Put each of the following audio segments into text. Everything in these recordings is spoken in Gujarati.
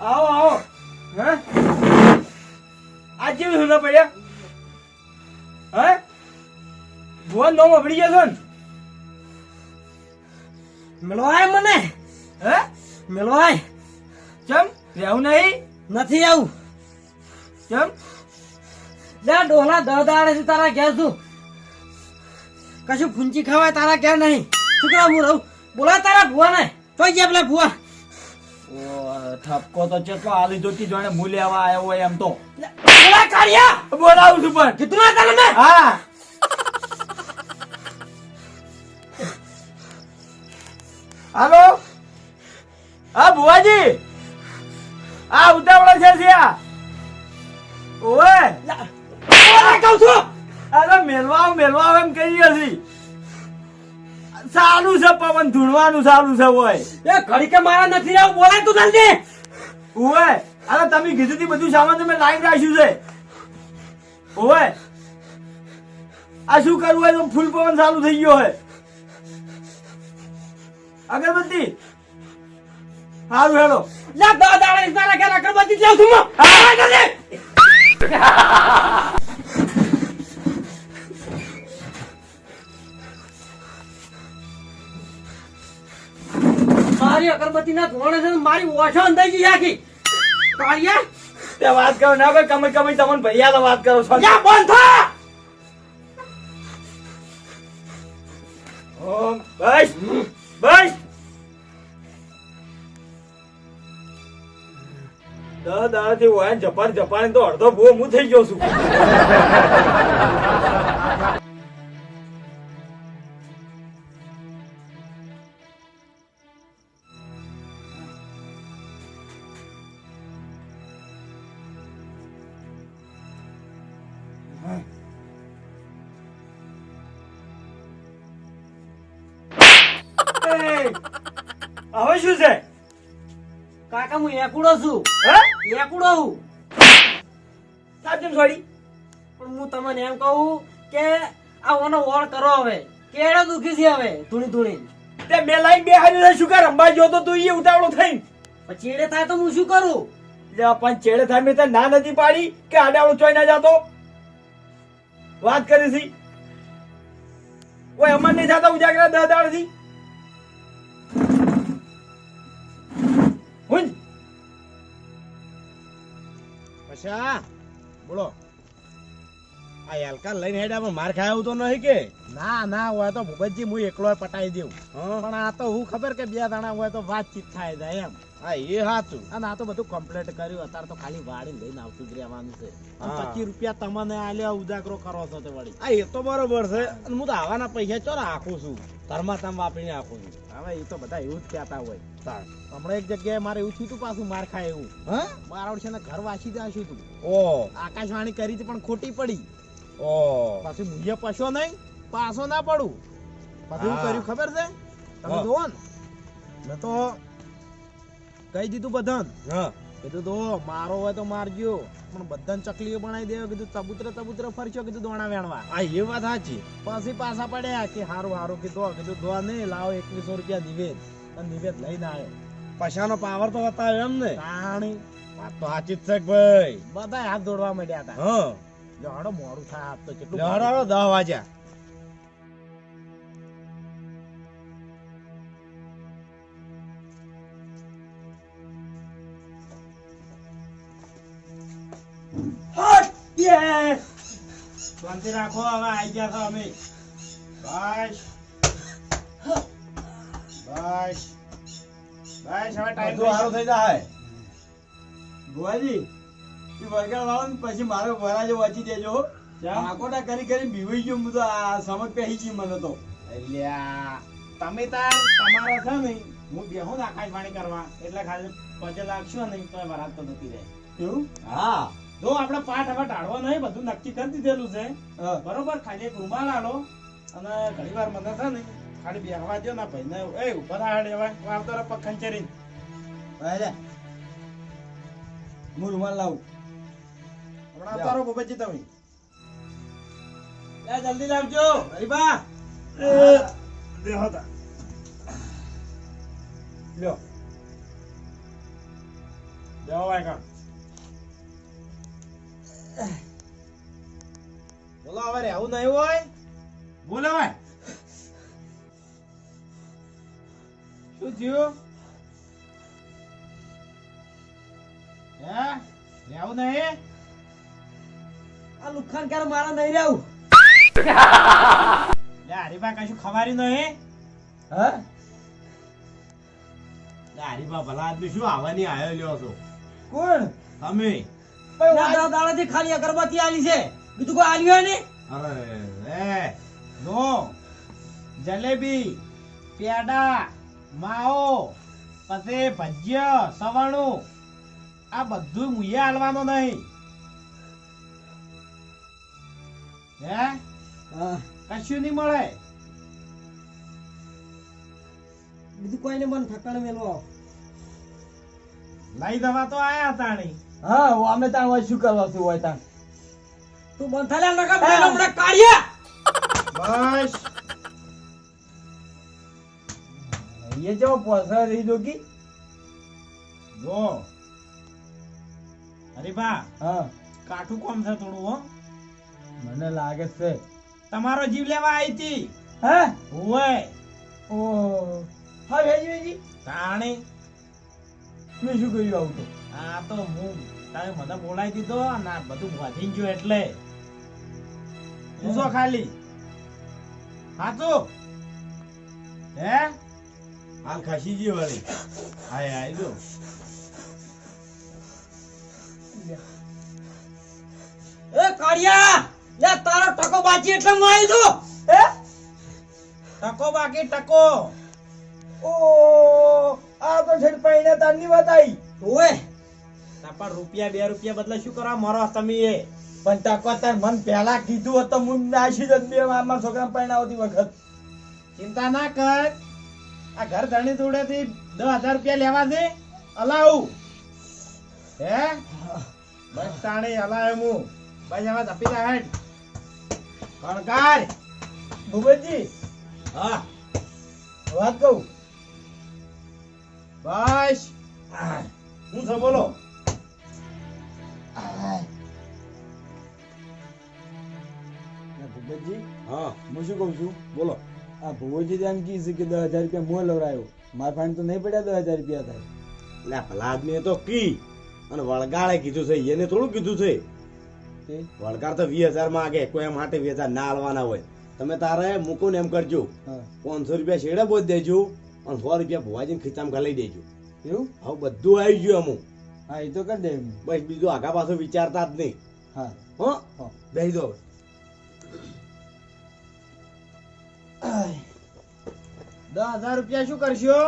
આવો આવો. હે? આ જેવી હુના પડ્યા. હે? ભુવન નો મફડી ગયો છો ને? મેળવાય મને? હે? મેળવાય? ચમ રહેવું નહીં? નથી આવું. ચમ લે ડોલા દહ દાડે તારા ઘેર છું કશું ફૂંચી ખાવાય તારા ઘેર નહીં. છોકરા હું રહું? બોલા તારા ભુવા ને તો ગયા પેલા ભુવા. ઠપકો તો ચેટલો આલી જોતી જાણે હું લેવા આવ્યો હોય એમ તો. બોલા કાઢ્યા બોલાવું છું પણ. કીધું ના તને હા. હાલો? હા ભુવાજી? આ ઉતાવળા છે આ? ઓય! કહું છું. અરે મેલવા આવ, એમ કહી હશે સારું છે પવન ધૂણવાનું સારું છે ઓય. એ ઘડી કે મારા નથી આવું બોલાય તું જલ્દી. ઓય અરે તમે કીધું તી બધું સામાન તમે લાઈન રાખ્યું છે. ઓય. આ શું કરવું હોય? તો ફૂલ પવન ચાલુ થઈ ગયો હે અગરબત્તી. હારું હેલો લા દો દાડે તારા ઘેર અગરબત્તી લાવ તું હા. જલ્દી મારી અગરબત્તી ના ધોણે છે મારી ઓછો અંદાઈ ગઈ આખી. કાળિયા તે વાત કરો ના કોઈ કમાઈ કમાઈ તમને ભૈયા વાત કરો છો. યા બંધ થા. ઓમ, બસ બસ. દસ જપાન તો અડધો ભૂવો હું થઈ ગયો હવે શું છે? કાકા હું એકુડો છું. હે? એકુડો હું. સાચું છોડી? પણ હું તમને એમ કહું કે આ ઓનો વોળ કરો હવે. કેળો દુખી છે હવે ધૂણી ધૂણી. તે બે લાઈન બે હારી શું કર? અંબા જો તો તું એ ઉતાવળો થઈ પછી ચેડે થાય તો હું શું કરું? લે પણ ચેડે થાય મેં તને ના નથી પાડી કે આડાવડો ચોઈ ના જાતો? વાત કરી છી. ઓય અમર નહીં જાતા ઉજાગરા દસ દાડ પછા બોલો. આ એલકા લઈને હેડ્યા માર ખાયો તો નહીં કે? ના ના હોય તો ભૂપતજી હું એકલો પટાઈ દઉં. પણ આ તો હું ખબર કે બે દાણા હોય તો વાતચીત થાય જાય એમ. હા એ સાચું અને આ તો બધું કમ્પ્લીટ કર્યું. અત્યારે તો ખાલી વાડી લઈને આવતું જ રહેવાનું છે. પચીસ રૂપિયા તમને આલ્યા ઉજાગરો કરો છો તે વળી. હા એ તો બરોબર છે. અને હું તો આવાના પૈસા ચો રાખું છું? ધર્મા તમ વાપરીને આપું છું. હવે એ તો બધા એવું જ કહેતા હોય. હમણાં એક જગ્યાએ મારે એવું થયું પાછું માર ખાય એવું. હા? મારા છે ને ઘર વાંચી જશું તું? ઓ. આકાશવાણી કરી હતી પણ ખોટી પડી. ઓ. પાછું મુయ్య પશો નહીં પાછો ના પડું. પછી શું કર્યું ખબર છે? તમે જોવો ને. મેં તો કહી દીધું બધાને. કીધું તો મારો હોય તો મારજો. પણ બધાને ચકલીઓ બનાવી દેવો કીધું ચબૂતરે ચબૂતરે ફરશો કીધું દોણા વેણવા. આ એ વાત સાચી. પછી પાછા પડ્યા કે હારું હારું કીધું કીધું દો નહીં લાવો એકવીસો રૂપિયા નિવેદ. અને નિવેદ લઈને આવ્યો. પૈસાનો પાવર તો બતાવ્યો એમ ને. તાણી. વાત તો સાચી જ છે ભાઈ. બધા હાથ દોડવા માંડ્યા હતા. હા. જાડો મોડું થાય હાથ તો કેટલું જાડો દહ વાગ્યા. શાંતિ રાખો હવે આવી ગયા છો અમે. બસ. બસ. બસ હવે ટાઈમ હારું થઈ જાય ભુવાજી એ વળગાડ વાળો ને પછી મારો વરાજો વાંચી દેજો આકોટા કરી કરી બીવી ગયો હું તો આ સમજ પહેરી ગઈ મને તો. અલ્યા તમે તાર તમારા છે ને હું બેહું ને આકાશવાણી કરવા. એટલે ખાલી પજે લાગશો નહીં તો વરાત તો નથી રહે. એવું? હા. જો આપણે પાઠ હવે ટાળવો નહીં બધું નક્કી કરી દીધેલું છે. બરોબર ખાલી એક રૂમાલ આલો અને ઘણી વાર મને છે ને ખાલી બેહવા દો ના ભાઈ ને એ ઉપર થા હવે આવતો પગ ખંચેરી ભાઈ હું રૂમાલ લાવું. હમણાં આવતો રહો ભૂપતજી તમે. જલ્દી લાવજો. હરીબા બેહો તા. લ્યો. બેહો ભાઈ કામ. બોલો હવે રહેવું નહીં હોય? બોલો શું થયું? હે? રહેવું નહીં? આ લુખાન ક્યારે મારા નહીં રહેવું? લે હરીબા કશું ખવાર્યું નહીં? હા? લે ભલા આદમી શું આવવાની આવેલો લ્યો છો? કોણ? તમે? દાદા દાડાથી ખાલી અગરબત્તી આલી છે. બીજું કોઈ આલ્યું ને? અરે જો જલેબી પેડા માવો પછી ભજીયા સવાણું. આ બધું મુયે હાલવાનો નહીં. હે? કશું નહીં મળે. બીજું કોઈને મને ઠકાણે મેલવો. લઈ દવા તો આયા નહીં હા અમે ત્યાં હોય શું કરવા શું હોય ત્યાં તું બંધ લગા નકા ભાઈ હમણાં કાઢ્યા. બસ. जो पोसा रही રહી દોકી જો. હરીબા હા. કાઠું કોમ છે થોડું હો. મને લાગે છે. તમારો જીવ લેવા આવી હતી હે? હોય ઓ હા વેજી વેજી. તાણી. મેં શું કર્યું આવું તો? આ તો હું તમે મને બોલાવી દીધો આ બધું વધી ગયું એટલે. ખાલી. હાચું હે? હાલ ખસીજી વળી. હાય હાય જો. એ કાળિયા લે તારો ટકો બાકી એટલે હું આવી છું. હે? ટકો બાકી ટકો. ઓ આ તો છેડ પૈણે તારની વાત આવી ઓએ તાપા રૂપિયા બે રૂપિયા બદલે શું કરવા મારો તમે એ? પણ તાકો તાર મન પહેલા કીધું હતું હું નાસી જ બે મારા છોકરા પૈણાવતી વખત. ચિંતા ના કર. આ ઘર ધણી જોડેથી દસ હજાર રૂપિયા લેવા દે. અલાવું હે? બસ તાણે હલાવે હું બસ હવે ધપી જા હેડ. કણકાર. ભૂપતજી. હા. વાત કહું. બસ. હું છો બોલો. ભૂપતજી હા. હું શું કહું છું? બોલો. આ ભુવોજી એમ કી છે કે દસ હજાર રૂપિયા મોં લવરાયો મારા પાસે તો નહીં પડ્યા દસ હજાર રૂપિયા થાય. એટલે ભલા આદમીએ તો કી. અને વળગાળે કીધું છે એને થોડું કીધું છે. વળગાર તો વીસ હજાર માંગે કોઈ એમ માટે વીસ હજાર ના હાલવાના હોય. તમે તારે મૂકો ને એમ કરજો. પાંચસો રૂપિયા છેડે બોજ દેજો. અને સો રૂપિયા ભુવાજીને ખિસ્સામાં ઘાલી દેજો. એવું? હવે બધું આવી ગયું અમુક. હા એ તો કરી દે બસ બીજું આગા પાછો વિચારતા જ નહીં. હા. હો? બેસી દો દસ હજાર રૂપિયા શું કરશો?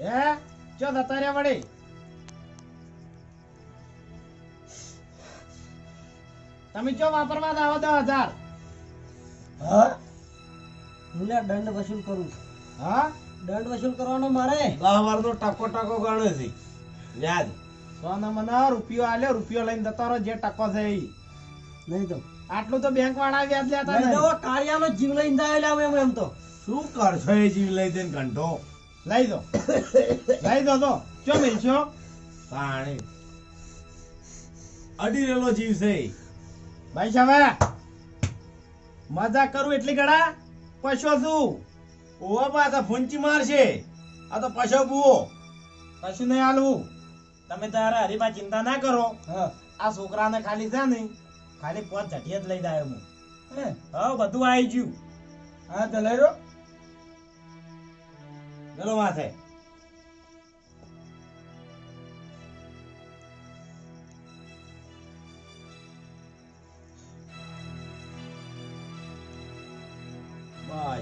હે? ચો જતા રહ્યા વળી? તમે ચો વાપરવા આવો દસ હજાર? હા? હું દંડ વસૂલ કરું હા? દંડ વસૂલ કરવાનો મારે? દસ વાર ટકો ટકો ગણે છે. વ્યાજ સોના મને રૂપિયો આલ્યો રૂપિયો લઈને જતો રહો જે ટકો છે એ નહીં તો. આટલું તો બેંક વાળા વ્યાજ લેતા નહીં કાળિયાનો જીવ લઈને જાય લાવ એમ એમ તો. શું કરશો એ જીવ લઈ દઈને ઘંટો? લઈ દો. લઈ દો તો. ચો મિલશો? પાણી. અડી રહેલો જીવ છે ભાઈ સાહેબ મજાક કરું એટલી ગળા? પશો શું ઓવા પાછા ફૂંચી મારશે. આ તો પશો બુઓ. કશું નહીં આલું તમે તારે હરીમાં ચિંતા ના કરો. આ છોકરાને ખાલી છે ને ખાલી પોત ઝટિયા જ લઈ જાય હું. હે? હા બધું આવી ગયું. હા તો લઈ રહ્યો ચલો માથે.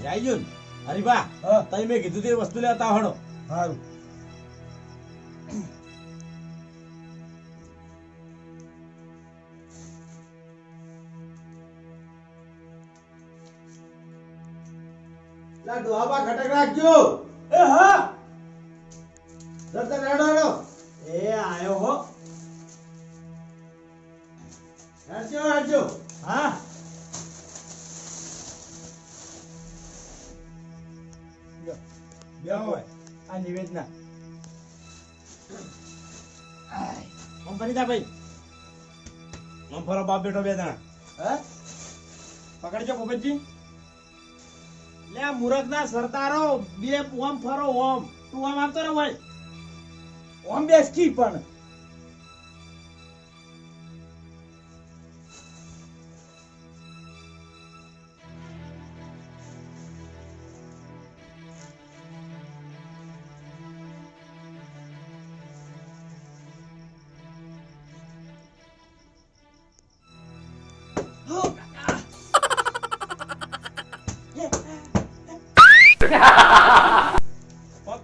બસ આવી ગયું ને? હરીબા તમે મેં કીધું તે વસ્તુ લેતા હડો સારું લા ખટક રાખજો. એ હા. જતા રેડો રેડો. એ આયો હો. રાખજો હેડજો હા. હોય. આ બાપ બેઠો બે જણા. હે? પકડજો પોપટજી લે, આ મૂરખ ના સરદારો બે ઓમ ફરો, ઓમ. તું આમ આવતો રે ભાઈ ઓમ બેસકી પણ.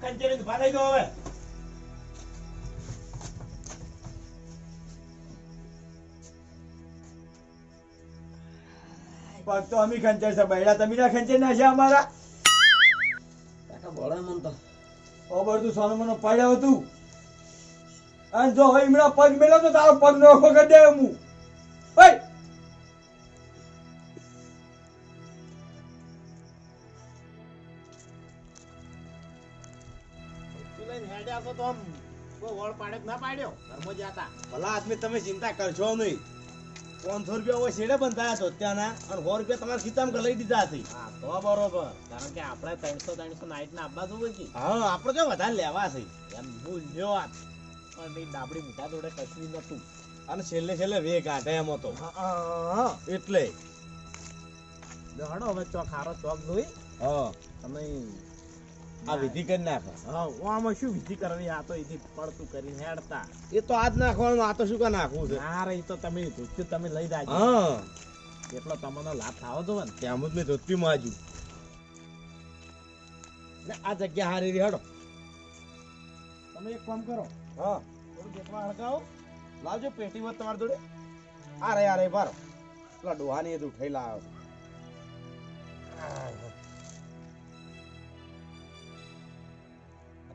કંચેરી હવે પગ તો અમી ખંચર છે બૈડા તમે ના ખંચર ના છે અમારા. કાકા બોલે મન તો ઓબર તું સોનું મનો પડ્યો હતું અને જો હવે હમણાં પગ મેળો તો તારો પગ નોખો કરી દે હું ઓય તો આમ કોઈ વળ પાડે ના પાડ્યો? ઘરમાં જાતા ભલા આદમી તમે ચિંતા કરશો નહીં. પાંચસો રૂપિયા હોય છેડે બંધાયા છો ત્યાંના અને સો રૂપિયા તમારા ખિસ્સામાં લઈ દીધા હતી હા તો બરોબર. કારણ કે આપણે ત્રણસો ત્રણસો નાઈટ ના આપવા જોવે છે. હા આપણે તો વધારે લેવા છે. એમ ભૂલ્યો વાત પણ એ ડાબડી મીઠા જોડે કશું નતું અને છેલ્લે છેલ્લે વે કાઢે એમ હતો. એટલે? હડો હવે ચોક હારો ચોક જોઈ. હા. તમે આ વિધિ કરી નાખો. હા આમાં શું વિધિ કરવી? આ તો એથી પડતું કરીને હેડતા. એ તો આજ નાખવાનું આ તો શું કા નાખવું છે? ના રે તો તમે ધોતી તમે લઈ જાજો. હા. એટલો તમને લાભ થાવો તો ને. ત્યાં જ મેં ધોતી માજુ. ને આ જગ્યા હારી રહી હેડો. તમે એક કામ કરો. હા. થોડું બેટમાં હળગાવો. લાવજો પેટી વત તમારી જોડે. આ રે આ રે બાર પેલા ડોહાની એ ઉઠાઈ લાવો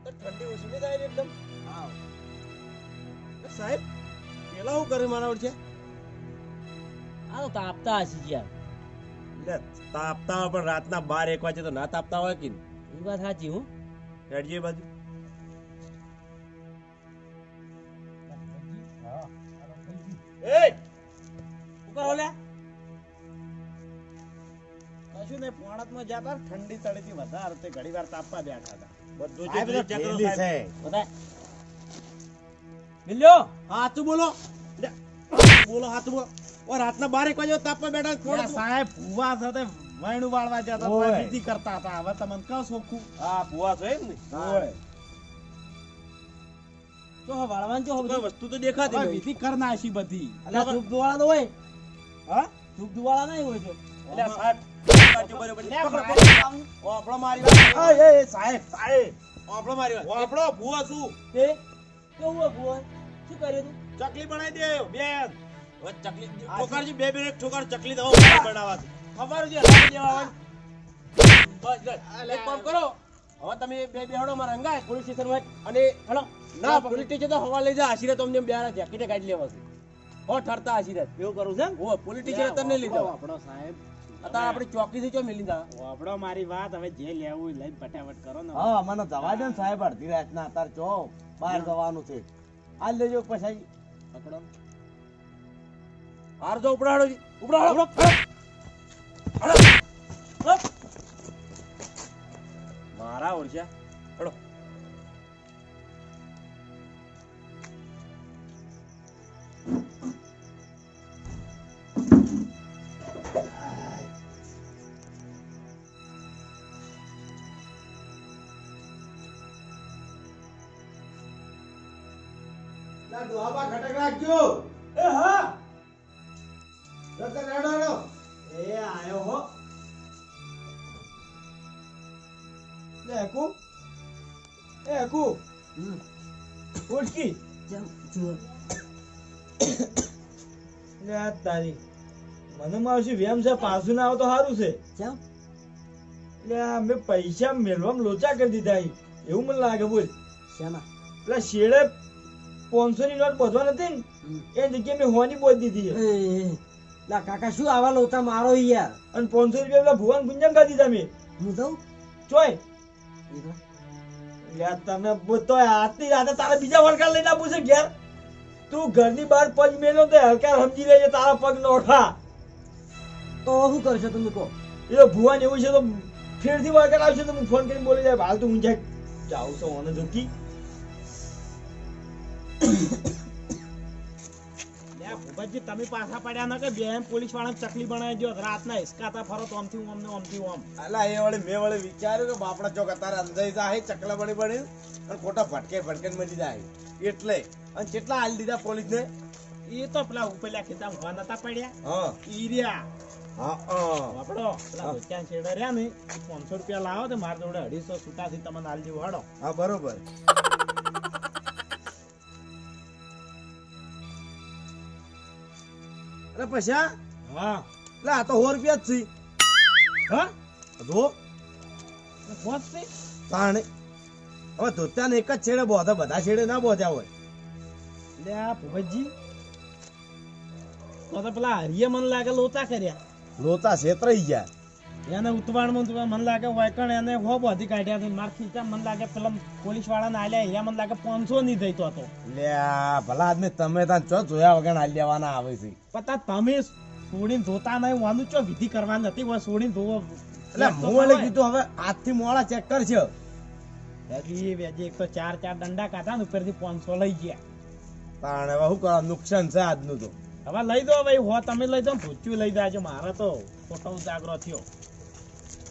ઠંડી ઓછી નહીં થાય એકદમ. હા. સાહેબ પેલા હું કરે મારા છે? આ તો તાપતા હશે યાર. એટલે તાપતા હોય પણ રાતના બાર એક વાગે તો ના તાપતા હોય કે એ વાત સાચી હું. હેડજે બાજુ. એ! ઉપર ઓલે કશું નહીં પોણતમાં જતા ઠંડી તળેથી વધારે તે ઘડી વાર તાપવા બેઠા હતા. બધું જે બધા ચેક સાહેબ. બધા મિલ્યો હાચું બોલો. બોલો હાચું બોલો. ઓ રાતના બાર એક વાગે તાપવા બેઠા થોડા સાહેબ ભુવા સાથે વૈણું વાળવા જતા હતા વિધિ કરતા હતા. હવે તમને કહો સોખું હા ભુવા છો એમ ને? હોય તો વાળવાનું જો હવે વસ્તુ તો દેખાતી વિધિ કર નાશી બધી. એટલે ધૂપ ધુવાળા તો હોય. હા? ધૂપ ધુવાળા નહીં હોય જો એટલે સાહેબ કાઢજો બરોબર. પકડો, પકડો. મારી વાત. એ, એ, એ, સાહેબ સાહેબ. ઓપડો મારી વાત. ઓપડો ભુવા શું? તે કેવું હોય શું કર્યું તું? ચકલી બનાવી દે બેન. હવે ચકલી ઠોકરજી બે બે ઠોકર ચકલી દો બનાવવા ખબર છે હલાવી દેવા બસ બસ. એક કામ કરો. હવે તમે બે બે હડો માં રંગાય પોલીસ સ્ટેશનમાં અને હલો. ના પોલીસ સ્ટેશન તો હવા લઈ જા આશીર્વાદ તમને બે જેકેટે કાઢી લેવા છે. હો ઠરતા આશીર્વાદ. એવું કરું છે ઓ પોલીસ સ્ટેશન તમને લઈ જાવ. આપણો સાહેબ. અત્યારે આપણે ચોકી થી ચો મિલી જા આપણો મારી વાત હવે જે લેવું એ લઈને ફટાફટ કરો ને. હા મને જવા દે ને સાહેબ અડધી રાતના અત્યારે ચો બહાર જવાનું છે. આ લેજો પછી. પકડો. બહાર જો ઉપડાડો ઉપડાડો. મારા ઓળખ્યા હડો લા ડોહાબા ખટક રાખજો. એ હા. જતા રેડો રેડો. એ આયો હો. લે હકુ. એ હકુ. હમ. ઉઠકી ચમ જો લે તારી. મને માવશી વેમ છે પાછું ના આવો તો સારું છે. એટલે આ મેં પૈસા મેળવામાં લોચા કરી દીધા એવું મને લાગે બોલ. શેના પેલા શેડે પાંચસો ની નોટ બોધવા નથી ને? એ જગ્યાએ મેં હોની બોધ દીધી લા કાકા શું આવા લોચા મારો યાર? અને પાંચસો રૂપિયા પેલા ભુવન ગુંજમ કરી તમે હું દઉં ચોય. યાર તમે તો આજની રાતે તારા બીજા વળકાર લઈને આપું છે ઘેર? તું ઘરની બહાર પગ મેલો તો હલકાર સમજી લેજે તારા પગ નોઠા. તો શું કરશો તમે કહો? એ તો ભુવન એવું છે તો ફેરથી વળકાર આવશે તો હું ફોન કરીને બોલી જાય. હાલ તું હું જાય જાઉં છું ઓને જોકી ભૂપતજી તમે પાછા પડ્યા ન કે બેન પોલીસવાળા ચકલી બનાવી દો રાતના હિસકાતા ફરો તો આમથી ઓમ ને ઓમથી ઓમ. અલા એ વળી મેં વળી વિચાર્યું કે બાપડા ચોક અત્યારે અંજાઈ જાય ચકલા બની બની અને ખોટા ભટકે ભટકે મળી જાય. એટલે અને કેટલા હાલ દીધા પોલીસ ને એ તો પેલા ઉપેલા ખેતા નતા પડ્યા. હા. ઈ રહ્યા. હા હા. વાપડો પેલા ધોતિયા છેડે રહ્યા ને પાંચસો રૂપિયા લાવો તો મારા જોડે અઢીસો છૂટાથી તમને હાલ. વાળો હા બરોબર. અરે પૈસા? હા. લે આ તો સો રૂપિયા જ છે. હા? છે? તાણે. હવે ધોત્યાને એક જ છેડે બોધે બધા છેડે ના બોધ્યા હોય. લે આ ભૂપતજી તો પેલા હરિયે મને લાગે લોચા કર્યા. લોતા છેતરાઈ ગયા. એને ઉતવાણમાં તો મને લાગે વાયકણ એને હો બધી કાઢ્યા છે. માર ખીચા મને લાગે પેલા પોલીસ વાળાને આલ્યા એરિયા મને લાગે પાંચસો ની થઈ તો હતો ભલા આદમી તમે ત્યાં ચો જોયા વગર હાલ લેવાના આવે છે. પતા તમે છોડીને ધોતા નહીં વાનું ચો વિધિ કરવાની નથી હોય છોડીને ધોવો એટલે હું એટલે કીધું હવે આજથી મોડા ચેક કરશે હજી વેજી એક તો ચાર ચાર દંડા કાઢા ને ઉપરથી પાંચસો લઈ ગયા. પણ હવે શું કરવા નુકસાન છે આજનું તો. હવે લઈ દો ભાઈ હો તમે લઈ દો ભૂચ્યું લઈ જાજો મારે તો ખોટો ઉજાગરો થયો.